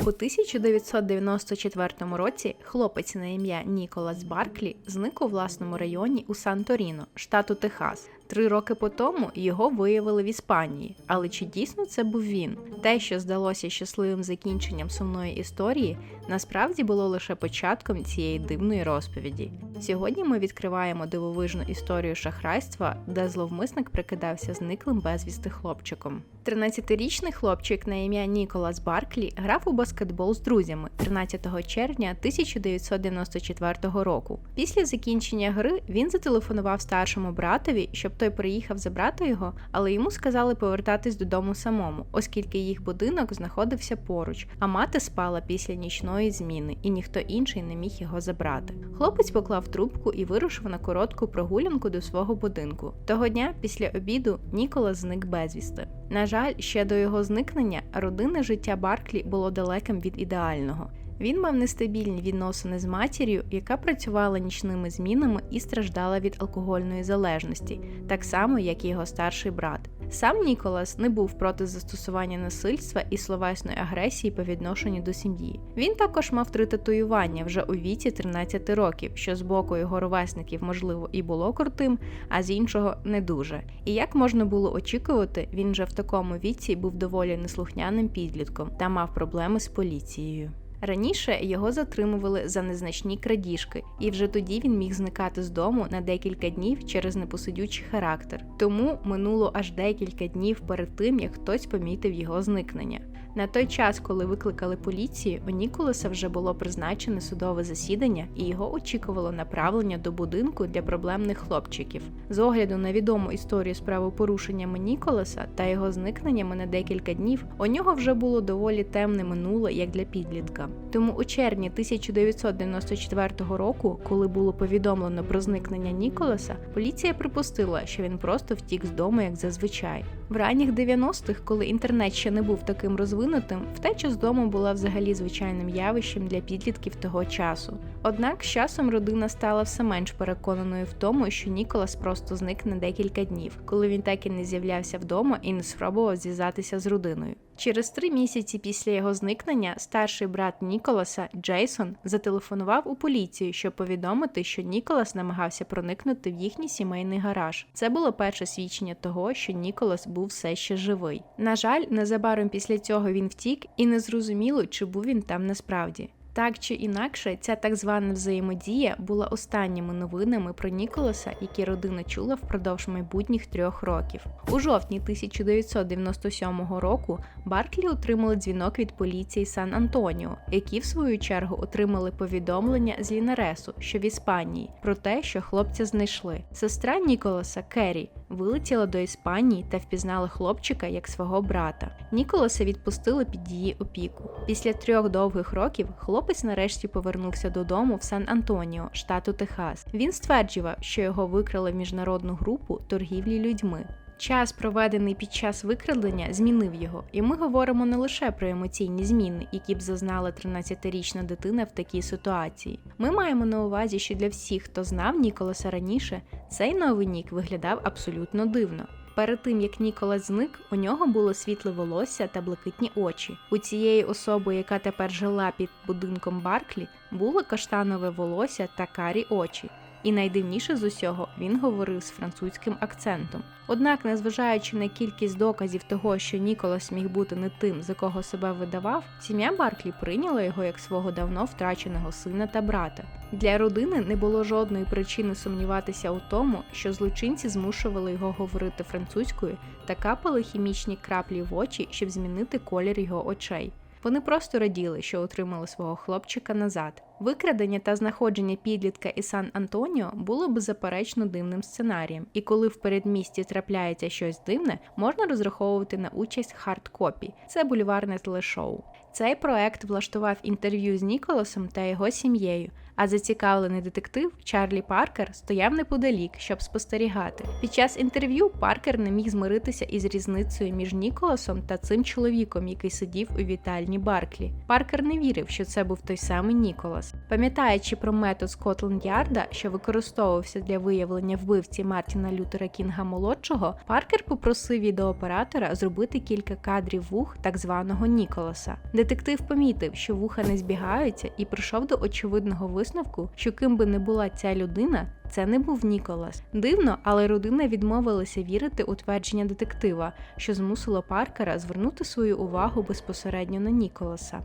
У 1994 році хлопець на ім'я Ніколас Барклі зник у власному районі у Санторіно, штату Техас. Три роки по тому його виявили в Іспанії. Але чи дійсно це був він? Те, що здалося щасливим закінченням сумної історії, насправді було лише початком цієї дивної розповіді. Сьогодні ми відкриваємо дивовижну історію шахрайства, де зловмисник прикидався зниклим безвісти хлопчиком. 13-річний хлопчик на ім'я Ніколас Барклі грав у баскетбол з друзями 13 червня 1994 року. Після закінчення гри він зателефонував старшому братові, щоб той приїхав забрати його, але йому сказали повертатись додому самому, оскільки їх будинок знаходився поруч, а мати спала після нічної зміни, і ніхто інший не міг його забрати. Хлопець поклав трубку і вирушив на коротку прогулянку до свого будинку. Того дня, після обіду, Ніколас зник безвісти. На жаль, ще до його зникнення родинне життя Барклі було далеким від ідеального. Він мав нестабільні відносини з матір'ю, яка працювала нічними змінами і страждала від алкогольної залежності, так само як і його старший брат. Сам Ніколас не був проти застосування насильства і словесної агресії по відношенню до сім'ї. Він також мав три татуювання вже у віці 13 років, що з боку його ровесників, можливо, і було крутим, а з іншого не дуже. І як можна було очікувати, він вже в такому віці був доволі неслухняним підлітком та мав проблеми з поліцією. Раніше його затримували за незначні крадіжки, і вже тоді він міг зникати з дому на декілька днів через непосидючий характер. Тому минуло аж декілька днів перед тим, як хтось помітив його зникнення. На той час, коли викликали поліції, у Ніколаса вже було призначене судове засідання, і його очікувало направлення до будинку для проблемних хлопчиків. З огляду на відому історію з правопорушеннями Ніколаса та його зникненнями на декілька днів, у нього вже було доволі темне минуле як для підлітка. Тому у червні 1994 року, коли було повідомлено про зникнення Ніколаса, поліція припустила, що він просто втік з дому, як зазвичай. В ранніх 90-х, коли інтернет ще не був таким розвинутим, втеча з дому була взагалі звичайним явищем для підлітків того часу. Однак з часом родина стала все менш переконаною в тому, що Ніколас просто зник на декілька днів, коли він так і не з'являвся вдома і не спробував зв'язатися з родиною. Через три місяці після його зникнення старший брат Ніколаса Джейсон зателефонував у поліцію, щоб повідомити, що Ніколас намагався проникнути в їхній сімейний гараж. Це було перше свідчення того, що Ніколас був все ще живий. На жаль, незабаром після цього він втік, і не зрозуміло, чи був він там насправді. Так чи інакше, ця так звана взаємодія була останніми новинами про Ніколаса, які родина чула впродовж майбутніх трьох років. У жовтні 1997 року Барклі отримали дзвінок від поліції Сан Антоніо, які в свою чергу отримали повідомлення з Лінаресу, що в Іспанії, про те, що хлопця знайшли. Сестра Ніколаса Керрі вилетіла до Іспанії та впізнала хлопчика як свого брата. Ніколаса відпустили під її опіку. Після трьох довгих років хлопець нарешті повернувся додому в Сан Антоніо, штату Техас. Він стверджував, що його викрали в міжнародну групу торгівлі людьми. Час, проведений під час викрадення, змінив його, і ми говоримо не лише про емоційні зміни, які б зазнала 13-річна дитина в такій ситуації. Ми маємо на увазі, що для всіх, хто знав Ніколаса раніше, цей новий нік виглядав абсолютно дивно. Перед тим як Ніколас зник, у нього було світле волосся та блакитні очі. У цієї особи, яка тепер жила під будинком Барклі, було каштанове волосся та карі очі. І найдивніше з усього він говорив з французьким акцентом. Однак, незважаючи на кількість доказів того, що Ніколас міг бути не тим, за кого себе видавав, сім'я Барклі прийняла його як свого давно втраченого сина та брата. Для родини не було жодної причини сумніватися у тому, що злочинці змушували його говорити французькою та капали хімічні краплі в очі, щоб змінити колір його очей. Вони просто раділи, що отримали свого хлопчика назад. Викрадення та знаходження підлітка із Сан Антоніо було беззаперечно дивним сценарієм, і коли в передмісті трапляється щось дивне, можна розраховувати на участь хардкопі. Це бульварне телешоу. Цей проект влаштував інтерв'ю з Ніколасом та його сім'єю, а зацікавлений детектив Чарлі Паркер стояв неподалік, щоб спостерігати. Під час інтерв'ю Паркер не міг змиритися із різницею між Ніколасом та цим чоловіком, який сидів у вітальні Барклі. Паркер не вірив, що це був той самий Ніколас. Пам'ятаючи про метод Скотланд-Ярда, що використовувався для виявлення вбивці Мартіна Лютера Кінга молодшого, Паркер попросив відеооператора зробити кілька кадрів вух так званого Ніколаса. Детектив помітив, що вуха не збігаються, і прийшов до очевидного висновку, що ким би не була ця людина, це не був Ніколас. Дивно, але родина відмовилася вірити у твердження детектива, що змусило Паркера звернути свою увагу безпосередньо на Ніколаса.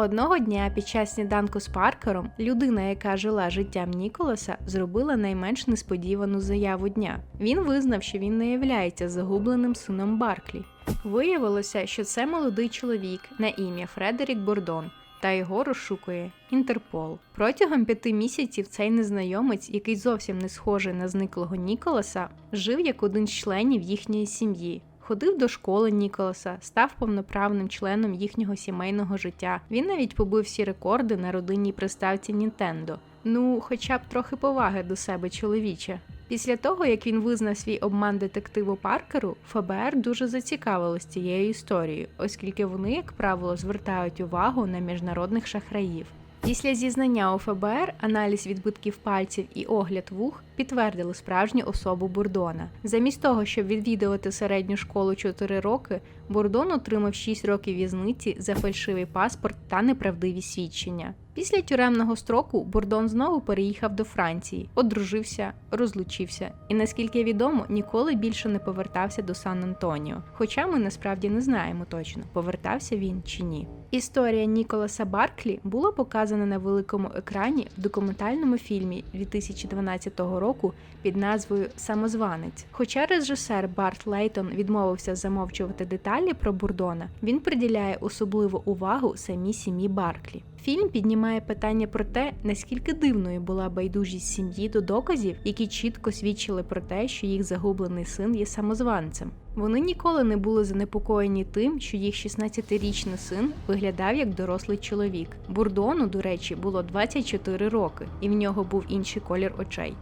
Одного дня під час сніданку з Паркером людина, яка жила життям Ніколаса, зробила найменш несподівану заяву дня. Він визнав, що він не являється загубленим сином Барклі. Виявилося, що це молодий чоловік на ім'я Фредерік Бордон. Та його розшукує Інтерпол. Протягом п'яти місяців цей незнайомець, який зовсім не схожий на зниклого Ніколаса, жив як один з членів їхньої сім'ї. Ходив до школи Ніколаса, став повноправним членом їхнього сімейного життя. Він навіть побив всі рекорди на родинній приставці Нінтендо. Ну, хоча б трохи поваги до себе чоловіче. Після того, як він визнав свій обман детективу Паркеру, ФБР дуже зацікавилось цією історією, оскільки вони, як правило, звертають увагу на міжнародних шахраїв. Після зізнання у ФБР аналіз відбитків пальців і огляд вух підтвердили справжню особу Бурдона. Замість того, щоб відвідувати середню школу 4 роки, Бурдон отримав 6 років в'язниці за фальшивий паспорт та неправдиві свідчення. Після тюремного строку Бурдон знову переїхав до Франції, одружився, розлучився і, наскільки відомо, ніколи більше не повертався до Сан-Антоніо. Хоча ми насправді не знаємо точно, повертався він чи ні. Історія Ніколаса Барклі була показана на великому екрані в документальному фільмі 2012 року під назвою Самозванець. Хоча режисер Барт Лейтон відмовився замовчувати деталі про Бурдона, він приділяє особливу увагу самій сім'ї Барклі. Фільм піднімає питання про те, наскільки дивною була байдужість сім'ї до доказів, які чітко свідчили про те, що їх загублений син є самозванцем. Вони ніколи не були занепокоєні тим, що їх 16-річний син виглядав як дорослий чоловік. Бурдону, до речі, було 24 роки, і в нього був інший колір очей.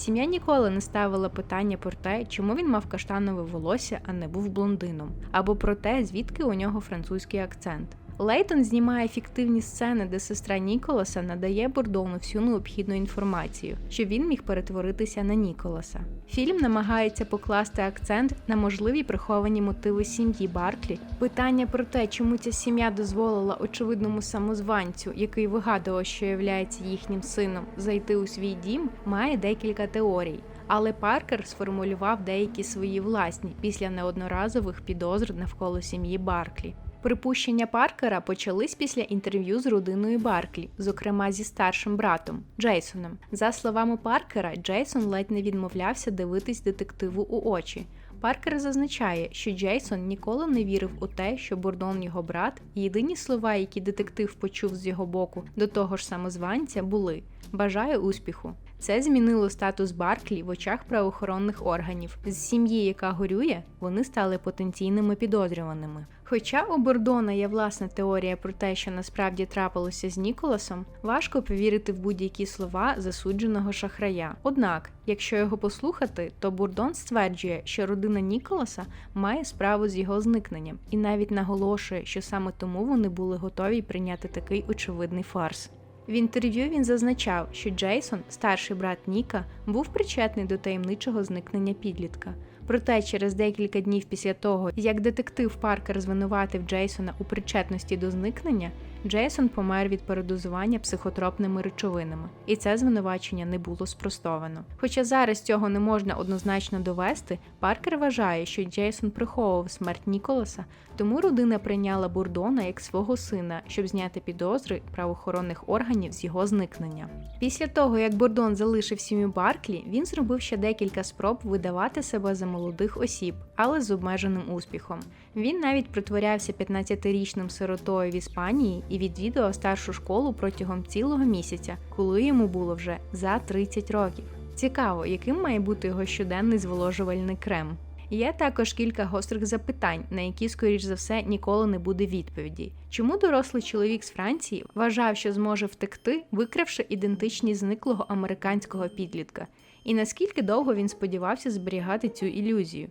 Сім'я ніколи не ставила питання про те, чому він мав каштанове волосся, а не був блондином, або про те, звідки у нього французький акцент. Лейтон знімає фіктивні сцени, де сестра Ніколаса надає Бордону всю необхідну інформацію, щоб він міг перетворитися на Ніколаса. Фільм намагається покласти акцент на можливі приховані мотиви сім'ї Барклі. Питання про те, чому ця сім'я дозволила очевидному самозванцю, який вигадував, що являється їхнім сином, зайти у свій дім, має декілька теорій. Але Паркер сформулював деякі свої власні після неодноразових підозр навколо сім'ї Барклі. Припущення Паркера почались після інтерв'ю з родиною Барклі, зокрема зі старшим братом Джейсоном. За словами Паркера, Джейсон ледь не відмовлявся дивитись детективу у очі. Паркер зазначає, що Джейсон ніколи не вірив у те, що Бурдон його брат, єдині слова, які детектив почув з його боку до того ж самозванця, були Бажаю успіху. Це змінило статус Барклі в очах правоохоронних органів. З сім'ї, яка горює, вони стали потенційними підозрюваними. Хоча у Бордона є власна теорія про те, що насправді трапилося з Ніколасом, важко повірити в будь-які слова засудженого шахрая. Однак, якщо його послухати, то Бурдон стверджує, що родина Ніколаса має справу з його зникненням, і навіть наголошує, що саме тому вони були готові прийняти такий очевидний фарс. В інтерв'ю він зазначав, що Джейсон, старший брат Ніка, був причетний до таємничого зникнення підлітка. Проте через декілька днів після того, як детектив Паркер звинуватив Джейсона у причетності до зникнення, Джейсон помер від передозування психотропними речовинами, і це звинувачення не було спростовано. Хоча зараз цього не можна однозначно довести, Паркер вважає, що Джейсон приховував смерть Ніколаса, тому родина прийняла Бурдона як свого сина, щоб зняти підозри правоохоронних органів з його зникнення. Після того, як Бурдон залишив сім'ю Барклі, він зробив ще декілька спроб видавати себе за молодих осіб, але з обмеженим успіхом. Він навіть притворявся 15-річним сиротою в Іспанії і відвідував старшу школу протягом цілого місяця, коли йому було вже за 30 років. Цікаво, яким має бути його щоденний зволожувальний крем. Є також кілька гострих запитань, на які, скоріш за все, ніколи не буде відповіді. Чому дорослий чоловік з Франції вважав, що зможе втекти, викравши ідентичність зниклого американського підлітка? І наскільки довго він сподівався зберігати цю ілюзію?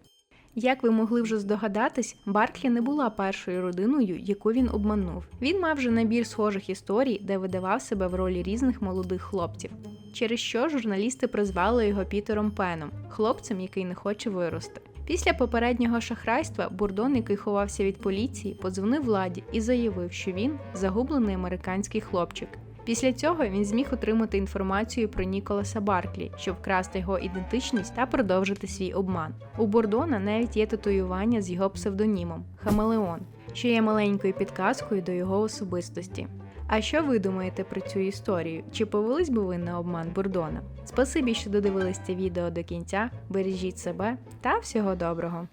Як ви могли вже здогадатись, Барклі не була першою родиною, яку він обманув. Він мав вже набір схожих історій, де видавав себе в ролі різних молодих хлопців. Через що журналісти призвали його Пітером Пеном, хлопцем, який не хоче вирости. Після попереднього шахрайства Бурдон, який ховався від поліції, подзвонив владі і заявив, що він загублений американський хлопчик. Після цього він зміг отримати інформацію про Ніколаса Барклі, щоб вкрасти його ідентичність та продовжити свій обман. У Бордона навіть є татуювання з його псевдонімом Хамелеон, що є маленькою підказкою до його особистості. А що ви думаєте про цю історію? Чи повелись би ви на обман Бурдона? Спасибі, що додивились це відео до кінця. Бережіть себе та всього доброго!